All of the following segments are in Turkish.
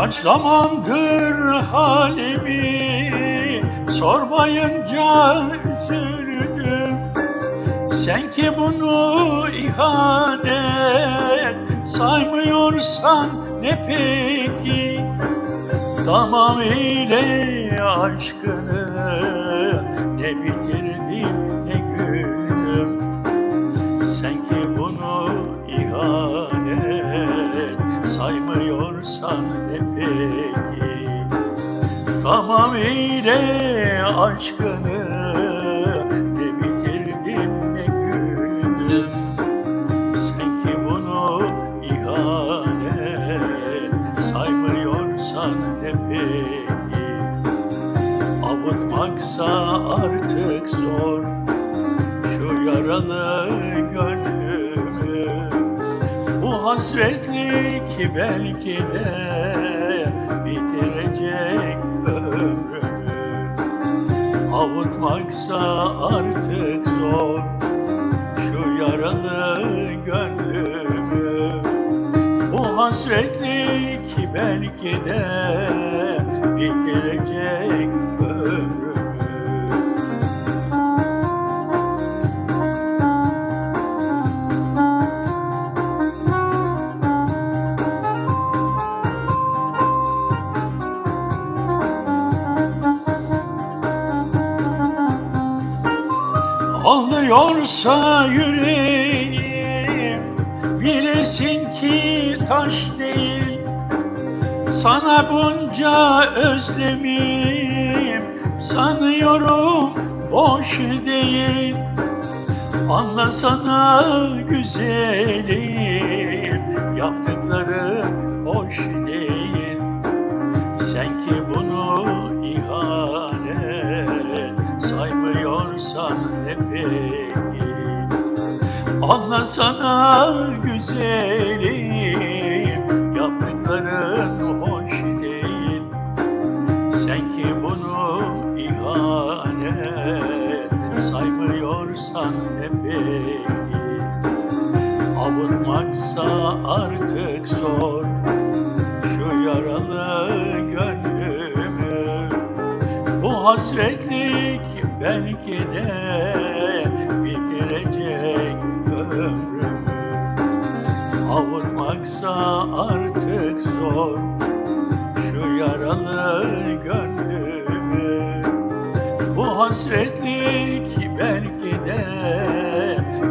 Kaç zamandır halimi sormayınca üzüldüm Sen ki bunu ihanet saymıyorsan ne peki? Tamamıyla aşkını ne bitirdim ne güldüm. Sen ki bunu ihanet saymıyorsan ne peki Tamamıyla aşkını ne bitirdim ne güldüm. Sen ki bunu ihanet saymıyorsan ne peki? Avutmaksa artık zor. Şu yaralı gönlümü Bu hasretlik belki de bitirecek ömrümü. Avutmaksa artık zor şu yaralı gönlümü. Bu hasretlik belki de bitirecek Ağlıyorsa yüreğim Bilesin ki taş değil. Sana bunca özlemim Sanıyorum boş değil. Anlasana güzelim Yaptıkları hoş değil Anlasana güzelim. Yaptıkların hoş değil. Sen ki bunu ihanet saymıyorsan ne peki? Avutmaksa artık zor. Şu yaralı gönlümü Bu hasretlik belki de Avutmaksa artık zor. Şu yaralı gönlümü Bu hasretlik belki de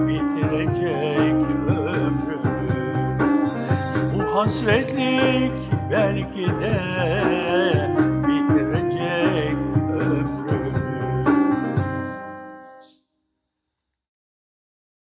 bitirecek ömrümü. Bu hasretlik belki de